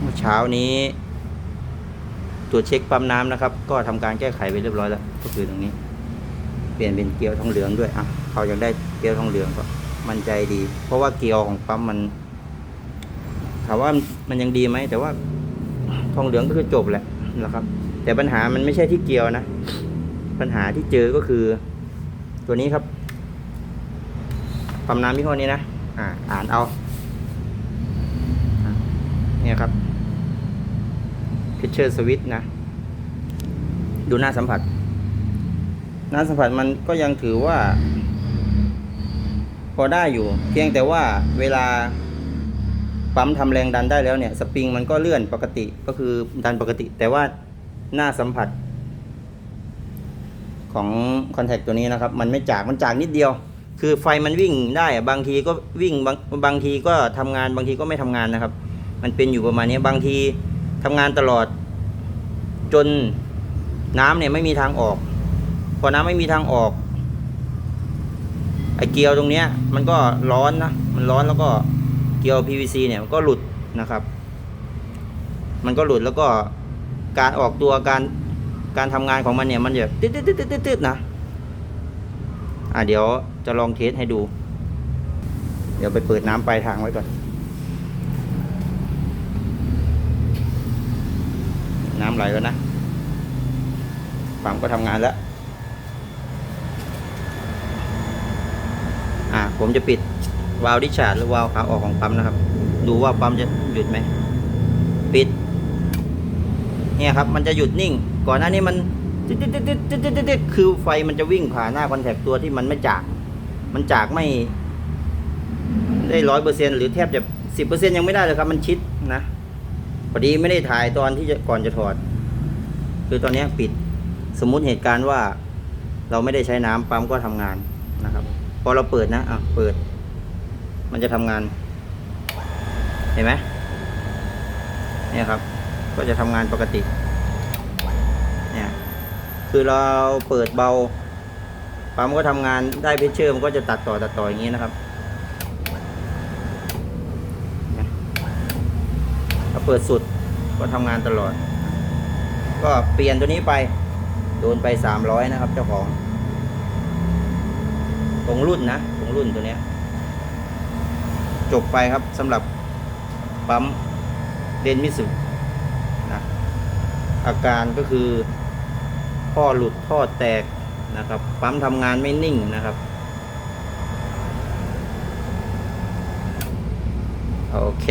เมื่อเช้านี้ตรวจเช็คปั๊มน้ำนะครับ ก็ทำการแก้ไขไปเรียบร้อยแล้ว ก็คือตรงนี้ เปลี่ยนเป็นเกลียวทองเหลืองด้วยอะเขายากได้เกลียวทองเหลืองก็มั่นใจดี เพราะว่าเกลียวของปั๊มมันถามว่ามันยังดีไหมแต่ว่าทองเหลืองก็คือจบแหละนะครับ แต่ปัญหามันไม่ใช่ที่เกลียวนะ ปัญหาที่เจอก็คือ ตัวนี้ครับปั๊มน้ำยี่ห้อนี้นะอ่าอ่านเอา นี่ยครับ Pitcher Switch นะ ดูหน้าสัมผัส หน้าสัมผัสมันก็ยังถือว่า พอได้อยู่ เพียงแต่ว่าเวลาปั๊มทำแรงดันได้แล้วเนี่ย สปริงมันก็เลื่อนปกติก็คือดันปกติ แต่ว่าหน้าสัมผัส ของคอนแทคตัวนี้นะครับ มันไม่จากมันจากนิดเดียว คือไฟมันวิ่งได้บางทีก็วิ่งบางบางทีก็ทำงานบางทีก็ไม่ทำงานนะครับ มันเป็นอยู่ประมาณนี้บางทีทำงานตลอด จนน้ำเนี่ยไม่มีทางออก พอน้ำไม่มีทางออกไอเกลียวตรงเนี้ย มันก็ร้อนนะมันร้อนแล้วก็เกลียว PVC เนี่ยมันก็หลุดนะครับ มันก็หลุดแล้วก็การออกตัวการการทำงานของมันเนี่ยมันแบบตืดตืดตืดตืดตืดนะอะเดี๋ยวจะลองเทสให้ดู เดี๋ยวไปเปิดน้ำปลายทางไว้ก่อน น้ำไหลแล้วนะปั๊มก็ทำงานแล้ว อ่า ผมจะปิดวาล์วดิชาร์ดหรือวาล์วขาออกของปั๊มนะครับ ดูว่าปั๊มจะหยุดไหม ปิด เนี่ยครับ มันจะหยุดนิ่ง ก่อนหน้านี้มันตึ๊ดตึ๊ดตึ๊ดตึ๊ดตึ๊ดตึ๊ดตึ๊ดคือไฟมันจะวิ่งผ่านหน้าคอนแทคตัวที่มันไม่จาก มันจากไม่ ได้ร้อยเปอร์เซ็นหรือแทบจะสิบเปอร์เซ็นยังไม่ได้เลยครับ มันชิดนะ พอดีไม่ได้ถ่ายตอนที่จะก่อนจะถอด คือตอนนี้ปิดสมมุติเหตุการณ์ว่า เราไม่ได้ใช้น้ำปั๊มก็ทำงานนะครับ พอเราเปิดนะอะเปิด มันจะทำงาน เห็นไหมเนี่ยครับ ก็จะทำงานปกติ เนี่ย คือเราเปิดเบาปั๊มก็ทำงานได้เพชเชอร์มันก็จะตัดต่อตัดต่ออย่างนี้นะครับถ้า เปิดสุดก็ทำงานตลอด ก็เปลี่ยนตัวนี้ไป โดนไปสามร้อยนะครับ เจ้าของ ตรงรุ่นนะตรงรุ่นตัวเนี้ย จบไปครับสำหรับปั๊มเดนมิสุนะอาการก็คือท่อหลุดท่อแตกนะครับ ปั๊มทำงานไม่นิ่งนะครับโอเค